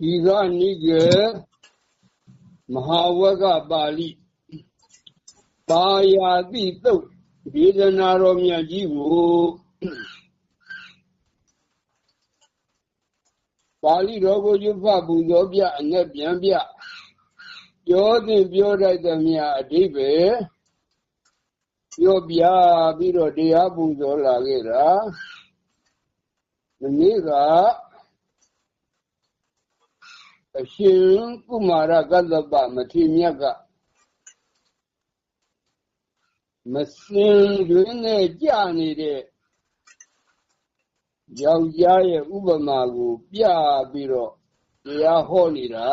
ဒီကနိကေမဟာဝကပါဠိပါယာတိတုတ်ဒေသနာတော်မြတ်ကြီးကိုပါဠိတော်ကိုရွတ်ဖတ်ပူဇော်ပြအငက်ပြန်ပြပြောသည်ပြောတတ်သည်မြအဓိပ္ပာယ်ပြောပြပြီးတော့တရားပူဇော်လာခဲ့တာဒီနေ့က အရှင်ကုမာရကတ္တပမထေမြတ်ကမစင်တွင်နဲ့ကြာနေတဲ့ယောက်ျားရဲ့ဥပမာကိုပြပြီးတော့တရားဟောနေတာ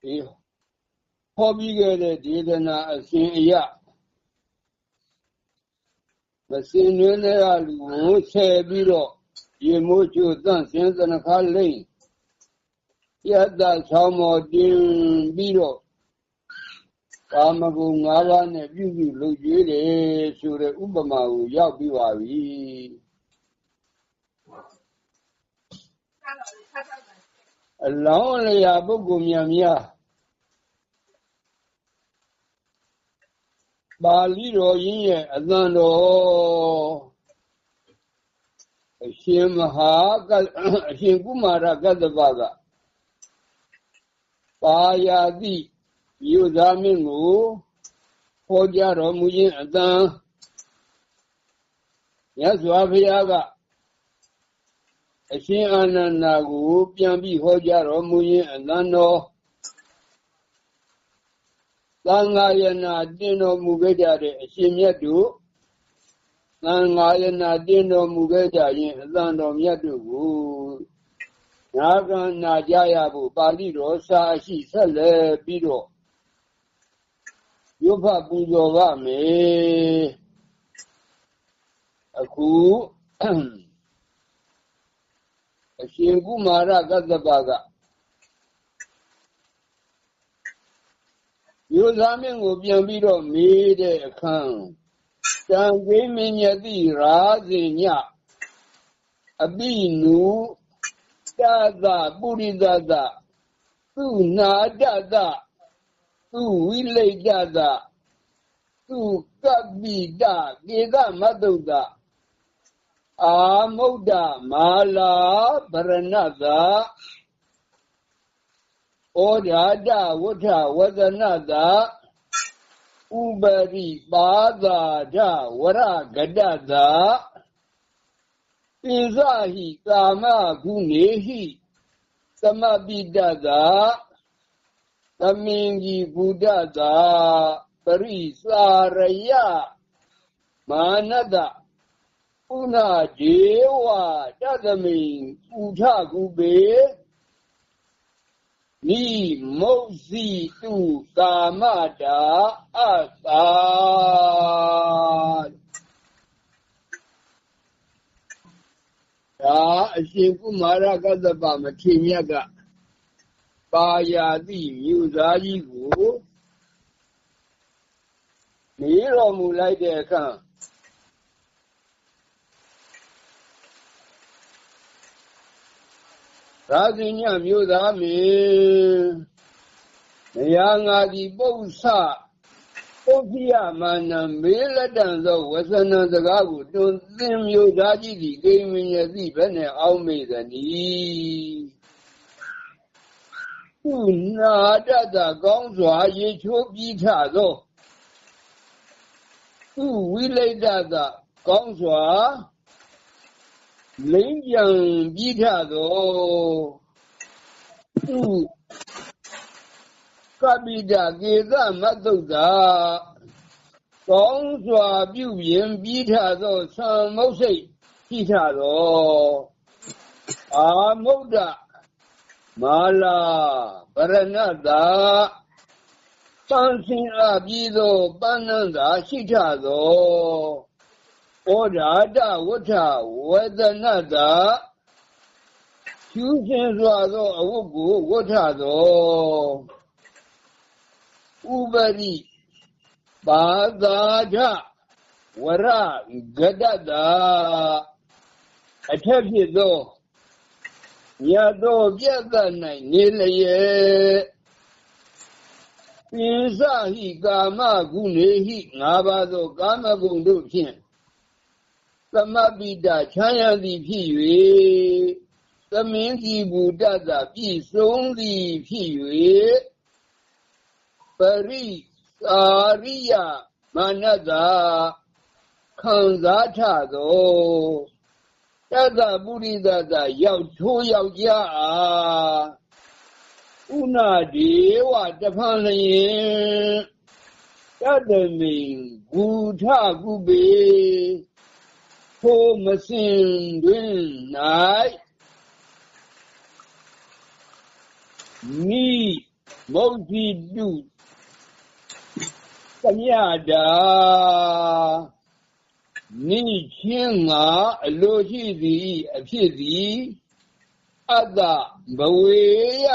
ဒီဟောပြီးခဲ့တဲ့ဒေသနာအစဉ်အရ မစင်တွင်တဲ့လူကိုဆယ်ပြီးတော့ရေမိုးချိုသန့်စင်သနခါလိမ့်ယတ္တဆောင်းမောတင်ပြီးတော့ကာမဂုဏ်၅ပါးနဲ့ပြုပြုလုပ်ကြည့်တယ်ဆိုတဲ့ဥပမာကိုရောက်ပြီးပါပြီအလောင်းလျာပုဂ္ဂိုလ်များများ ပါဠိတော်ရင်းရဲ့အသံတော်အရှင်မဟာကအရှင်ကုမာရကတ္တပကပါယာတိယူသားမင်းကိုဟောကြားတော်မူခြင်းအတန်ရသော်ဘုရားကအရှင်အာနန္ဒာကို ပြန်ပြီးဟောကြားတော်မူခြင်းအတန်တော် သံဃာယနာတင်တော်မူခဲ့ကြတဲ့အရှင်မြတ်တို့သံဃာယနာတင်တော်မူခဲ့ကြရင်အတန်တော်မြတ်တို့ကိုနာကနာကြရဖို့ပါဠိတော်စာရှိဆက်လက်ပြီးတော့ရုပ်ဖပူဇော်ပါမယ်အခုအရှင်ကုမာရကတ္တပက ယောဇာမင်းကိုပြန်ပြီးတော့မေးတဲ့အခန်းတံကိမင်းမြတိရာဇင်ညအပိနုတသပုရိသသသူနာတသသူဝိလိတသသူကပ္ပိတကေသမတ္တုတအာမုဒ္ဒမာလာဗရဏသ ဩဓာတဝဋ္ဌဝဒနသဥပရိပါသာဒဝရဂတသပိဇဟိကာမဂုနေဟိသမပိတသသမင်ကြီးဘုဒ္ဓသာပရိစာရယမာနတပုဏ္ဏဒေဝတသမိန်ဥထကုပေ နိမုတ်စီတုကာမတာအတာဒါအရှင်ကုမာရကတ္တပမထေမြတ်ကပါယာတိမြို့သားကြီးကိုနေတော်မူလိုက်တဲ့အခါ သာသညမြို့သားမင်းမယာငါဒီပု္ပ္ပပုပ္ပိယမာနံမေးလက်တံသောဝဆနံစကားကိုတွင်သင်မျိုးသားကြီးသည်ကိမင်းရဲ့သိဘဲနဲ့အောက်မေ့သနည်းသူနာတတကောင်းစွာရေချိုးပြီးထသောသူဝိလိတတကောင်းစွာ လိမ့်ကြံပြီးထသောသူကပိတကေသမတ်တုတ်တာကောင်းစွာပြုရင်ပြီးထသောသံမုတ်စိတ်ရှိထသောအာမုဒ္ဒမာလာဗရဏတာပန်းစင်အပြီးသောပန်းနန္တာရှိထသော ဩဓာတဝဋ္ဌဝေဒနတာကျူးစင်စွာသောအဝတ်ကိုဝဋ္ဌသောဥပရိပါသာဓဝရဂဒတာအထက်ဖြစ်သောညသောပြတ်သက်၌နေလျက်ပိစဟိကာမဂုနေဟိငါးပါးသောကာမဂုဏ်တို့ဖြင့် သမပိတချမ်းရသည်ဖြစ်၍သမင်းစီဘူတ္တပြည့်စုံသည်ဖြစ်၍ပရိသာရိယမာနတာခံစားထသောတတ္တပုရိသတရောက်ထိုးယောက်ျားအားဥနာဒေဝတဖန်လျင်တတမိန်ဂူထကုပေ ထိုမစင်တွင်၌မိမုတ်တိတုတမြတာနိချင်းငါအလိုရှိသည်အဖြစ်သည်အတ္တဘဝေယ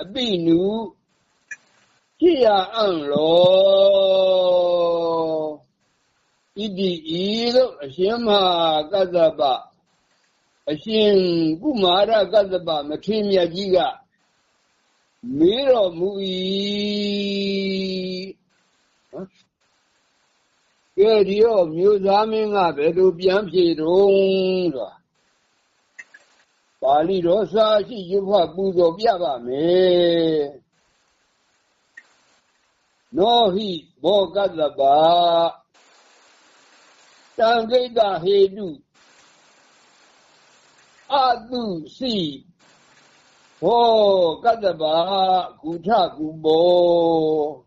အပိနုဖြစ်ရအံ့လော ဣတိဤသို့အရှင်မကတ္တပအရှင်ကုမာရကတ္တပမထေမြတ်ကြီးကမေးတော်မူ၏ကဲဒီတော့မြို့သားမင်းကဘယ်လိုပြန်ဖြေတော့ဆိုတာပါဠိတော်စာရှိရွတ်ဖတ်ပူဇော်ပြပါမယ်နောဟိဘောကတ္တပါ တံဂိတဟေတုအတုစီဘောကတ္တပါကုထကုဘော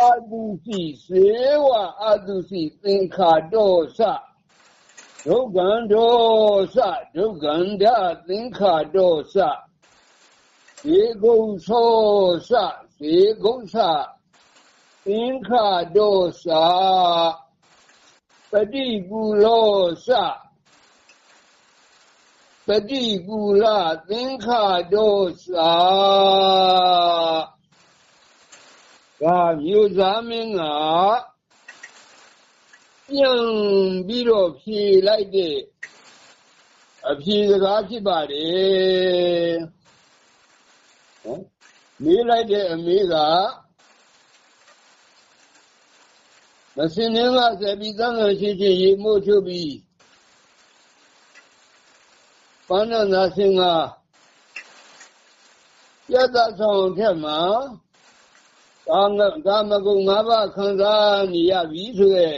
အတုစီစေဝအတုစီသင်္ခါတောသဒုက္ခံတောသဒုက္ခံဒသင်္ခါတောသဇေကုံသောသဇေကုံသသင်္ခါတောသ ပฏิကူလောသပฏิကူလသင်္ခါတောသဒါမြို့သားမင်းကပြန်ပြီးတော့ဖြေလိုက်တဲ့အဖြေစကားဖြစ်ပါတယ်နော်မေးလိုက်တဲ့အမေးက မစင်းနေကဆက်ပြီးသံဃာရှိချင်းရေမို့ထုတ်ပြီးပန်းနာစင်ကယတဆောင်ထက်မှာကာမကာမဂုဏ်၅ပါးခံစားနေရပြီဆိုတဲ့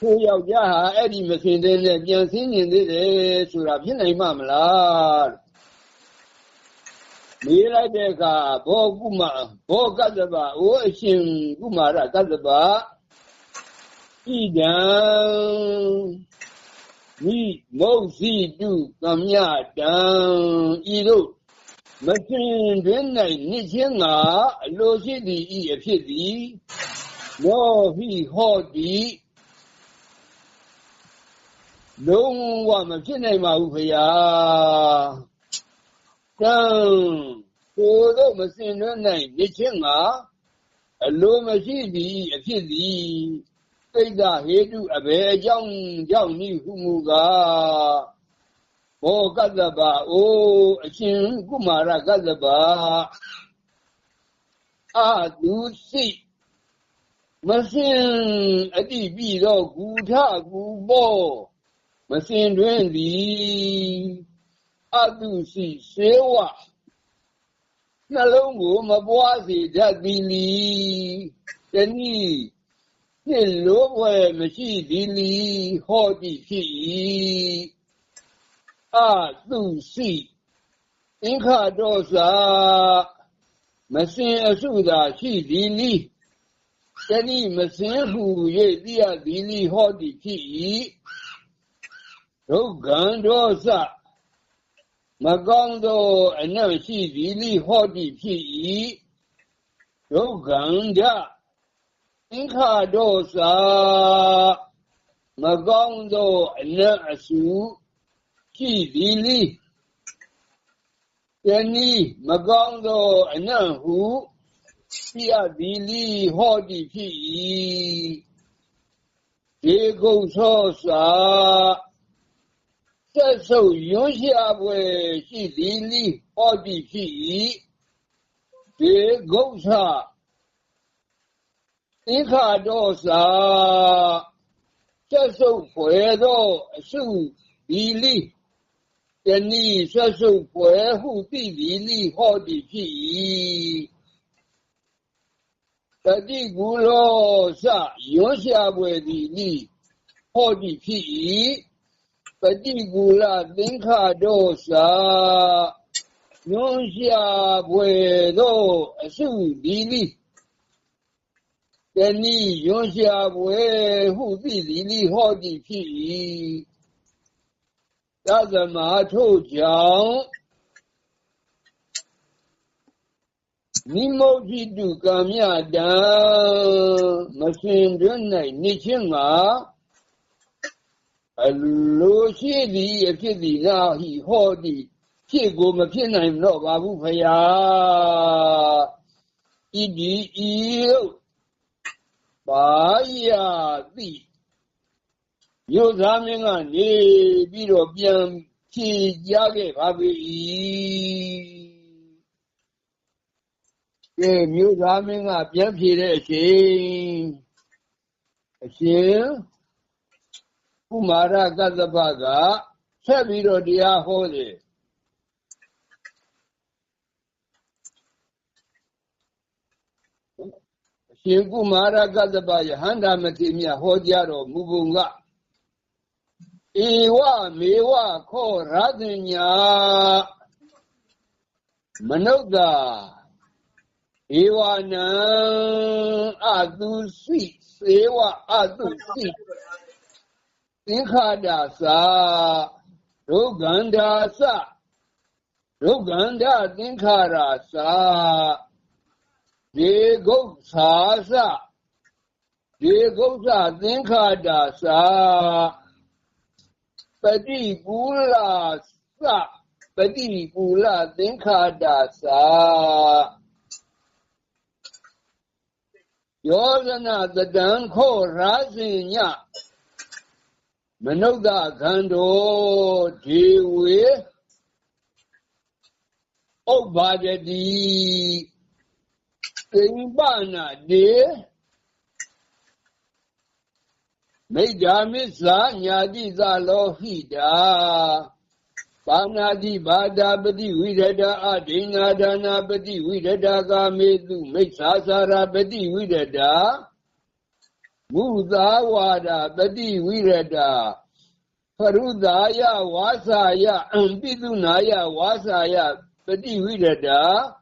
ကိုယောက်ျားဟာအဲ့ဒီမစင်တဲ့နဲ့ပြန်ဆင်းနေသေးတယ်ဆိုတာဖြစ်နိုင်မှာမလားမေးလိုက်တဲ့အခါဘောကုမဘောကတ္တဗအိုးအရှင်ကုမာရကတ္တဗ ဣဒံမိမုတ်စီတုကမြတံဤတို့မစင်တွင်၌နှစ်ချင်းငါအလိုရှိသည်ဤအဖြစ်သည်နောဟိဟောတိလုံးဝမဖြစ်နိုင်ပါဘူးဖေယားတန်ကိုတို့မစင်တွင်၌နှစ်ချင်းငါအလိုမရှိသည်အဖြစ်သည် သိဒ္ဓဟေတုအဘယ်အကြောင်းကြောင့်ဤဟုမူကားဘောကတ္တဗအိုးအရှင်ကုမာရကတ္တဗအာသူစိမစင်အတိပြီတော့ဂူထဂူဘောမစင်တွင်သည်အတုစီစေဝနှလုံးကိုမပွားစေတတ်သည်လီတနည်း နှင့်လိုဘွယ်မရှိသည်လီဟောတိဖြစ်၏အတုစီအင်္ခတောစာမစင်အစုသာရှိသည်လိတတိမစင်ဟု၍သိရသည်လိဟောတိဖြစ်၏ဒုက္ခံဒောစမကောင်းသောအနတ်ရှိသည်လိဟောတိဖြစ်၏ဒုက္ခံဒ အင်္ခဒောစာမကောင်းသောအနတ်အစုရှိသည်လိယနေ့မကောင်းသောအနံ့ဟုပြသည်လိဟောတိဖြစ်၏ဒီကုသောစာသက်ဆုပ်ယွန်းရှာပွဲရှိသည်လိဟောတိဖြစ်၏ဒီကုသ သင်္ခါတော်စာသက်ဆုပ်ဖွယ်သောအစုဒီလိတဏိသက်ဆုပ်ဖွယ်ဟုသိသည်လိဟောတိဖြစ်၏တတိကူလောစရွှေရှာပွဲသည်နိဟောတိဖြစ်၏ပฏิကူလသင်္ခါ တောသာညွန်ရှာပွဲသောအစုဒီလိတဏိယွန်ရှာပွဲဟုသိသည်လိဟောတိဖြစ်၏သသမထို့ကြောင့်နိမောတိတုကံမြတံမစင်တွင်၌နေခြင်းမှာအလိုရှိသည်အဖြစ်သည်ငါဟိဟောသည်ဖြစ်ကိုမဖြစ်နိုင်တော့ပါဘူးဖယားဣဒီဤတို့ ဘာယတိမြို့သားမင်းကနေပြီးတော့ပြန်ဖြေကြခဲ့ပါပြီကဲမြို့သားမင်းကပြန်ဖြေတဲ့အချိန်အရှင်ကုမာရကသဗ္ဗကဆက်ပြီးတော့တရားဟောတယ် ရှင်ကုမာရကသဗ္ဗယဟန္တာမတိမြဟောကြားတော်မူပုံကဧဝမေဝခောရသညာမနုဿာဧဝနံအတုစိစေဝအတုစိသင်္ခါဒာသာဒုက္ခန္တာသဒုက္ခန္တာသင်္ခါရာသာ ဒီဂုတ်သာသဒီဂုတ်သသင်္ခါဒာသာပฏิကူလာသပฏิကူလာသင်္ခါဒာသာယောဇနာတတံခောရာဇင်ညမနုဿခန္ဓောဒေဝေဥပ္ပါဒတိ သိမ္ပနာဒေမိဒ္ဓာမစ္ဆာညာတိသလောဟိတာပါဏာတိဘာဒာပတိဝိရဒအဒိဏဒါနာပတိဝိရဒကာမေတုမိစ္ဆာစာရာပတိဝိရဒမုသာဝါဒပတိဝိရဒဖရုသာယဝါစာယအံပိတုနာယဝါစာယပတိဝိရဒဖ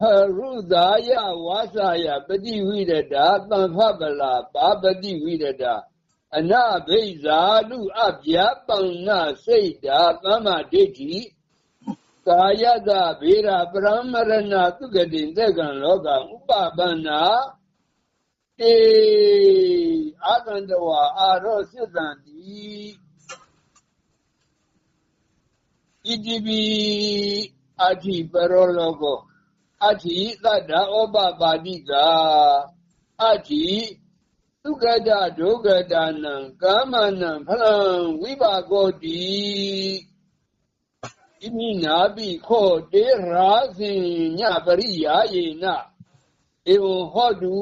ရုသာယဝါစာယပတိဝိရဒသံဖပလာပါပတိဝိရဒအနဘိဇာလူအပြပန္နစိတ်တာသမ္မာဒိဋ္ဌိကာယတဗေရပရမရဏသုကတိသက္ကံလောကဥပပန္နာတေအာသန္တဝါအာရောစိတံတိဣတိပိအထိပရောလောကော အထိသတ္တဩပပါတိကအထိသုကတဒုက္ကတနံကာမနံဖလံဝိပါကောတိဣမိနာပိခောတေရာဇင်ညပရိယာယေနဧဝံဟောတု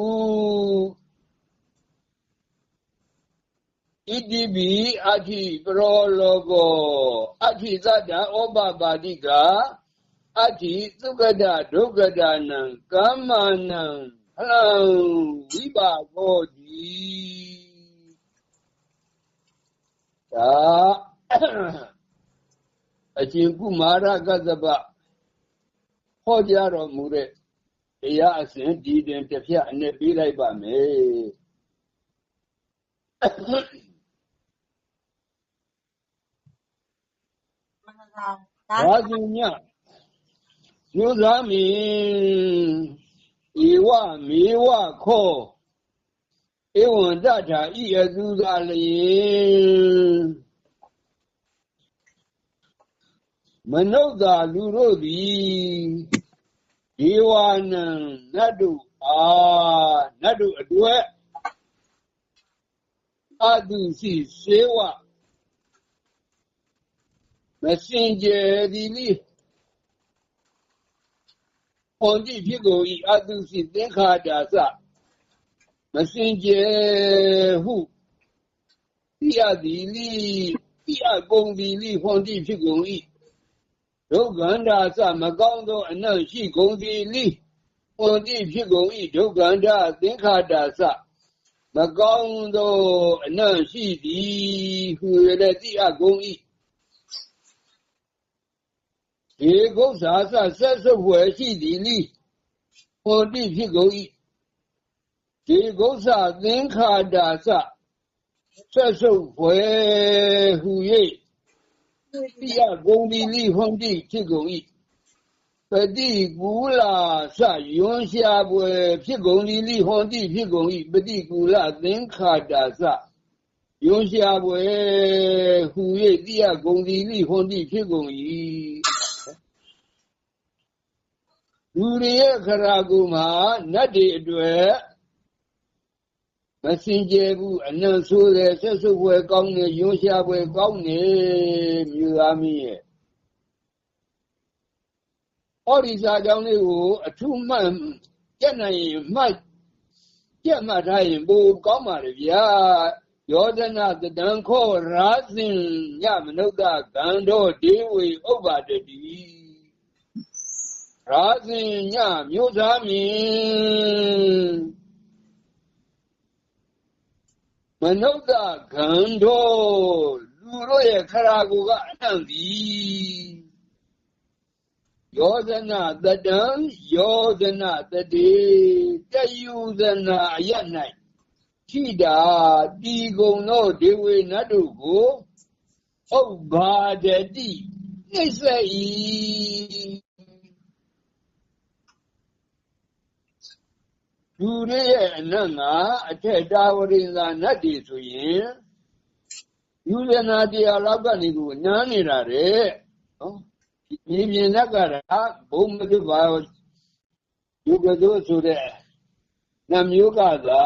ဣတိပိအဋ္ဌိပရောလောကောအဋ္ဌိသတ္တဩပပါတိက အဋ္ဌိသုကတဒုက္ကတနံကာမနံဖလံဝိပါကောတိဒါအရှင်ကုမာရကသဗ္ဗဟောကြားတော်မူတဲ့တရားအစဉ်ဒီတင်တစ်ဖြတ်အနဲ့ပြီးလိုက်ပါမယ်ဘာဇည ယုဇာမီဧဝမေဝခောဧဝံတထာဤအသူသာလျင်မနုဿာလူတို့သည်ဒေဝနံနတ်တို့အာနတ်တို့အတွက်အတုစီစေဝမစင်ကြယ်သည်လိ ဟောတိဖြစ်ကုန်၏အတုစီသင်္ခါဒါသမစင်ကြယ်ဟုတိယသည်လိတိယကုန်သည်လိဟောတိဖြစ်ကုန်၏ဒုက္ခန္တာသမကောင်းသောအနံ့ရှိကုန်သည်လိဟောတိဖြစ်ကုန်၏ဒုက္ခန္တာသင်္ခါဒါသမကောင်းသောအနံ့ရှိသည်ဟူရတဲ့တိအကုန်၏ ဒီကုသဆဆက်စုပ်ွယ်ရှိသည်လိဟောတိဖြစ်ကုန်၏ဒီကုသသင်္ခါဒါသဆက်စုပ်ွယ်ဟူ၍တိယဂုံဒီလိဟောတိဖြစ်ကုန်၏ပတိကူလာစယွန်ရှာပွယ်ဖြစ်ကုန်လိလိဟောတိဖြစ်ကုန်၏ပတိကူလာသင်္ခါဒါသယွန်ရှာပွယ်ဟူ၍တိယဂုံဒီ လိဟောတိဖြစ်ကုန်၏လူတွေရဲ့ခရာကူမှာနတ်တွေအတွေ့မစင်ကြဘူးအနံ့ဆိုးတယ်ဆက်စုပ်ွယ်ကောင်းတယ်ရုံးရှားွယ်ကောင်းတယ်မြူသားမင်းရဲ့ဩဒီစာကြောင်းလေးကိုအထူးမှတ်ကြက်နိုင်ရင်မှတ်ကြက်မှတ်ထားရင်ပိုကောင်းပါလေဗျာယောဇနတတံခောရာဇင်ညမနုဿကံတော်ဒေဝေဥပ္ပါတတိ ရာဇင်ညမြို့သားမြင်မနုဿကံတော်လူတို့ရဲ့ခရာကိုကအနှံ့သည်ယောဇနာတတံယောဇနာတတိတယူဇနာအရ၌ထိတာတီကုံသောဒေဝေနတ်တို့ကိုဥပ္ပါဒတိနှိစ္စ၏ လူတွေရဲ့အနတ်ကအထက်တာဝရိသာနတ်တွေဆိုရင်ယူဇနာတရားလောက်ကနေကိုနားနေတာတဲ့နော်ဒီမြင်တတ်ကြတာဘုံမတုပါယူကတို့ဆိုတဲ့နှမျိုးကသာ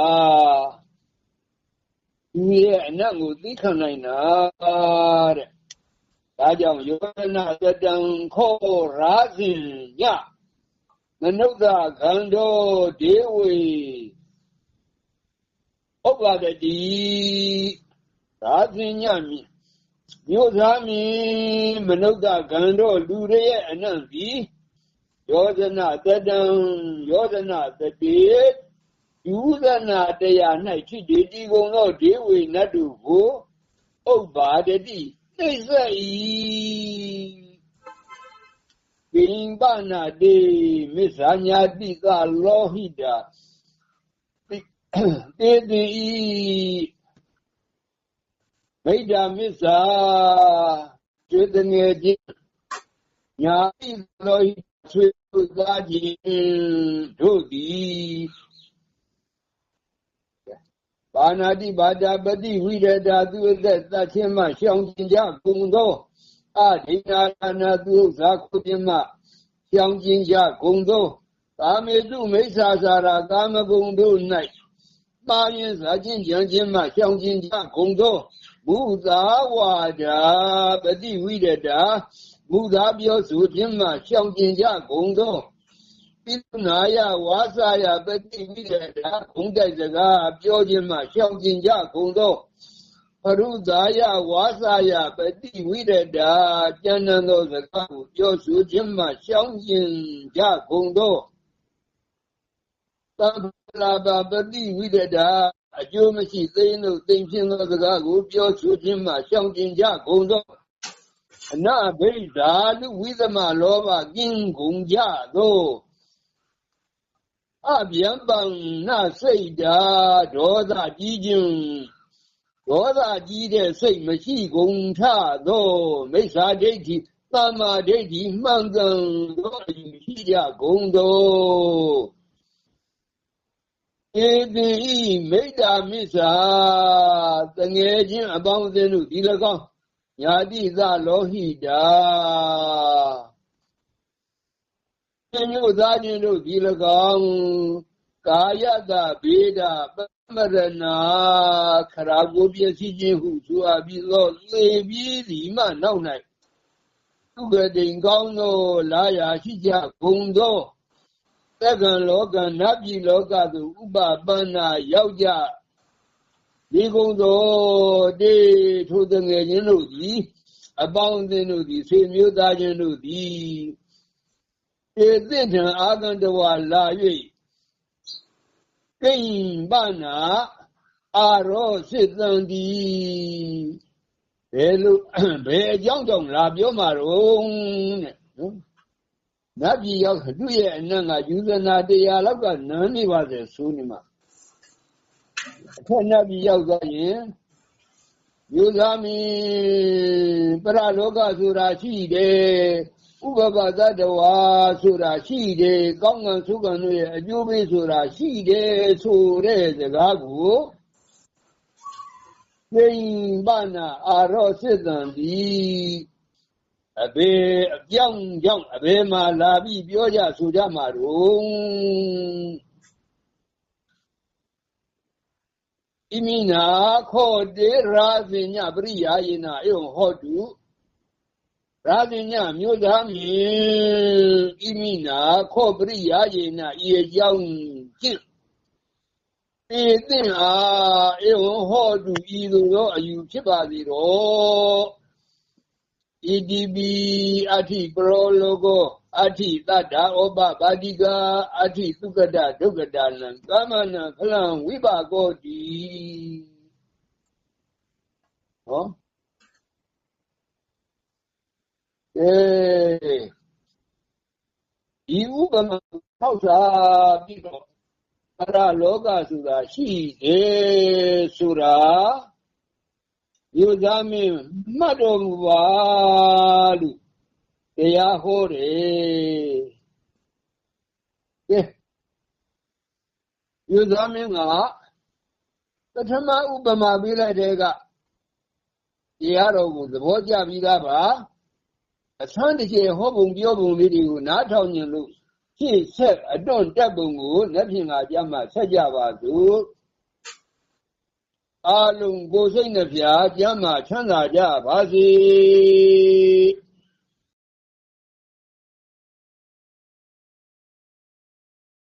ဒီရဲ့အနတ်ကိုသိခံနိုင်တာတဲ့ဒါကြောင့်ယောနာတတံခောရာဇင်ည မနုဿခန္ဓောဒေဝေဥပ္ပါဒတိသာသင်ညမြမြို့သားမင်းမနုဿခန္ဓောလူတွေရဲ့အနံ့ပြီးယောဇနာတတံယောဇနာတတိယူဇနာတရား၌ထိတိတိကုံသောဒေဝေနတ်တို့ကိုဥပ္ပါဒတိသိစေ၏ ပိပနာတိမစ္ဆာညာတိကလောဟိတာတေတိမိဒ္ဓမစ္ဆာကျွေတငယ်ချင်းညာတိလောဟိဆွေသားခြင်းတို့သည်ပါဏာတိဘာဒပတိဝိရဒသူအသက်သတ်ခြင်းမှရှောင်ကျင်ကြကုန်သော အဒိနာနာသူဥစ္စာခုပြမကြောင်းကျင်ကြဂုံသောကာမေတုမိစ္ဆာစာရာကာမဂုံတို့၌ပါရင်စာချင်းကြံခြင်းမှရှောင်ကျင်ကြဂုံသောမူသာဝါဒပတိဝိရဒမူသာပြောဆိုခြင်းမှရှောင်ကျင်ကြဂုံသောပိနာယဝါစာယပတိဝိရဒဂုံတိုက်စကား ပြောခြင်းမှရှောင်ကျင်ကြဂုံသောပရုသာယဝါစာယပတိဝိရဒကျမ်းနံသောစကားကိုပြောဆိုခြင်းမှရှောင်ကျင်ကြကုန်သောသဗ္ဗလာဘပတိဝိရဒအကျိုးမရှိသိလို့သိမ့်ဖြစ်သောစကားကိုပြောဆိုခြင်းမှရှောင်ကျင်ကြကုန်သောအနဘိဓာလူဝိသမလောဘကင်းကုန်ကြသောအဗျံပံနစိတ်ဓာဒေါသကြီးခြင်း ဒေါသကြီးတဲ့စိတ်မရှိကုန်ထသောမိစ္ဆာဒိဋ္ဌိသမ္မာဒိဋ္ဌိမှန်ကန်သောအယူရှိကြကုန်သောဧတိမိတ္တာမစ္ဆာတငယ်ချင်းအပေါင်းအသင်းတို့ဒီ၎င်းညာတိသလောဟိတာညို့သားချင်းတို့ဒီ၎င်းကာယတဗေဒပ မရဏခရာကိုပြည့်စည်ခြင်းဟုဆိုအပ်ပြီးသောလေပြီးဒီမှနောက်၌သူကတိန်ကောင်းသောလာရာရှိကြဂုံသောသက္ကံလောကနတ်ပြည်လောကသို့ဥပပန္နာရောက်ကြဒီကုံသောတေထိုတငယ်ချင်းတို့သည်အပေါင်းအသင်းတို့သည်ဆွေမျိုးသားချင်းတို့သည်တေသင့်ထံအာကန္တဝါလာ၍ ကိဉ္ပနာအာရောစစ်တံဒီဘယ်လိုဘယ်အကြောင်းကြောင့်လာပြောမှာတော့တဲ့နော်နတ်ပြည်ရောက်သူ့ရဲ့အနံ့ကယူဇနာတရားလောက်ကနန်းနေပါစေဆိုနေမှာအထက်နတ်ပြည်ရောက်သွားရင်ယူဇာမီပရလောကဆိုတာရှိတယ် ဥပပသတ္တဝါဆိုတာရှိတယ်ကောင်းကံသုကံတို့ရဲ့အကျိုးပေးဆိုတာရှိတယ်ဆိုတဲ့စကားကိုသိပနာအာရောစစ်တံဒီအဘေအပြောင်းကြောင့်အဘေမှာလာပြီးပြောကြဆိုကြမှာတော့ဣမိနာခောတေရာဇိညပရိယာယေနာဧဝံဟောတု ရာဇိညမြို့သားမြင်ဣမိနာခောပရိယာယေနာဤအကြောင်းကျင့်ပေသင်အားဧဝံဟောတုဤသို့သောအယူဖြစ်ပါစေတော့ဣတိပိအဋ္ဌိပရောလောကောအဋ္ဌိတတ္တာဩပပါတိကအဋ္ဌိသုကတဒုက္ကတနံကာမနံဖလံဝိပါကောတိဟော အေဤဥပမာထောက်စားပြီးတော့အရလောကဆိုတာရှိတယ်ဆိုတာယူသားမင်းမှတ်တော်မူပါလို့တရားဟောတယ်ကဲယူသားမင်းကပထမဥပမာပေးလိုက်တဲ့ကတရားတော်ကိုသဘောကျပြီးသားပါ အဆန်းတကျေဟောပုံပြောပုံလေးတွေကိုနားထောင်ညင်လို့ရှေ့ဆက်အတွန့်တက်ပုံကိုလက်ဖြင့်ကကြမှာဆက်ကြပါစို့အာလုံးကိုစိတ်နှဖျားကျမ်းမာချမ်းသာကြပါစေ